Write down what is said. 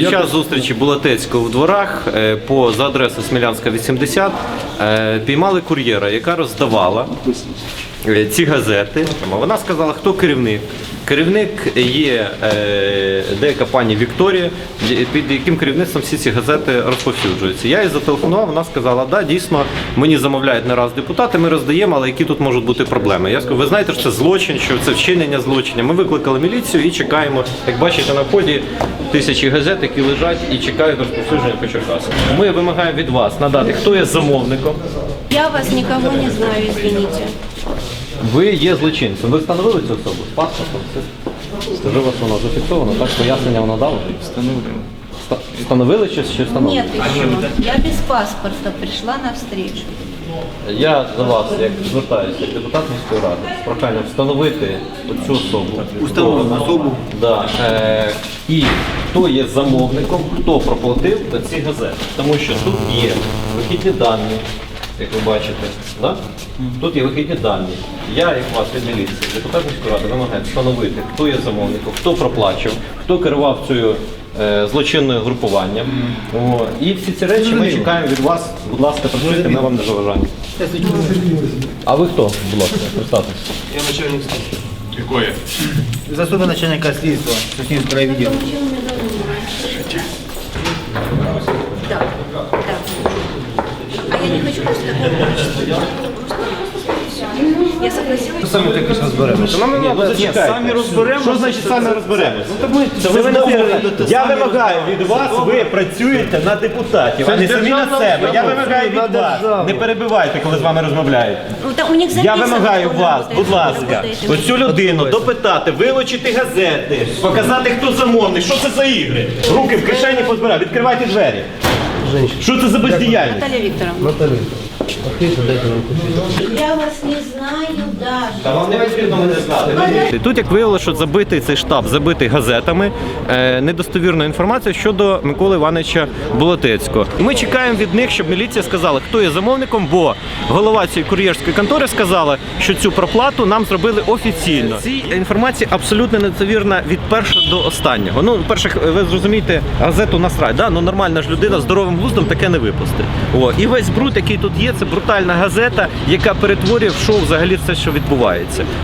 Під час зустрічі Булатецького в дворах е, по за адресою Смілянська 80 е, піймали кур'єра, яка роздавала е, ці газети. Вона сказала, хто керівник. Керівник є е, деяка пані Вікторія, під яким керівництвом всі ці газети розповсюджуються. Я їй зателефонував, вона сказала, да, дійсно, мені замовляють не раз депутати, ми роздаємо, але які тут можуть бути проблеми. Я сказав, ви знаєте, що це злочин, що це вчинення злочиння. Ми викликали міліцію і чекаємо. Як бачите, на вході тисячі газет, які лежать і чекають розповсюдження по Черкасах. Ми вимагаємо від вас надати, хто є замовником. Я вас никого не знаю, извините. Ви є злочинцем. Ви встановили цю особу з паспортом? Скажи вас, воно зафіксовано, так? Пояснення вона дала? Встановили. Встановили чи, чи встановили? Нет еще. Я без паспорта пришла на встречу. Я до вас, як звертаюся, як депутат міської ради, з проханням встановити цю особу. Установлену особу. Да. Е, і хто є замовником, хто проплатив ці газети. Тому що тут є вихідні дані, як ви бачите. Да? Тут є вихідні дані. Я, як вас від міліції, депутат міської ради, вимагаю встановити, хто є замовником, хто проплачував, хто керував цією е, злочинною групуванням. О, і всі ці речі ми чекаємо від вас. Будь ласка, працюйте, ми вам не заважаємо. А ви хто, будь ласка, представтесь? Я начальник службы. Какое? Заступник начальника слідства Соснівського відділу. Да, да. А я не хочу после такого Я согласилась. Саме якось розберемося. Ні, ну зачекайте. самі розберемося. Що значить самі розберемось? Ну, Це ви знову- Я вимагаю від вас, ви працюєте на депутатів, а не самі на себе. Я вимагаю від вас. Не перебивайте, коли з вами розмовляють. Ну, да, у них Я записано, вимагаю вас, будь ласка, оцю людину допитати, вилучити газети, показати, хто замовник, що це за ігри. Руки в кишені позбирати, відкривайте двері. Що це за бездіяльність? Наталья Викторовна. Я вас не знаю даже. Та вам не потрібно мене знати. Тут як виявилося, що забитий цей штаб забитий газетами, е, недостовірною інформацією щодо Миколи Івановича Болотецького. І Ми чекаємо від них, щоб міліція сказала, хто є замовником, бо голова цієї кур'єрської контори сказала, що цю проплату нам зробили офіційно. Ці інформація абсолютно недостовірна від першого до останнього. Ну, перше, ви зрозумієте, газету насрать, да? ну нормальна ж людина здоровим глуздом таке не випустить. О, і весь бруд, який тут є, це брутальна газета, яка перетворює в шоу взагалі все, що відбувається.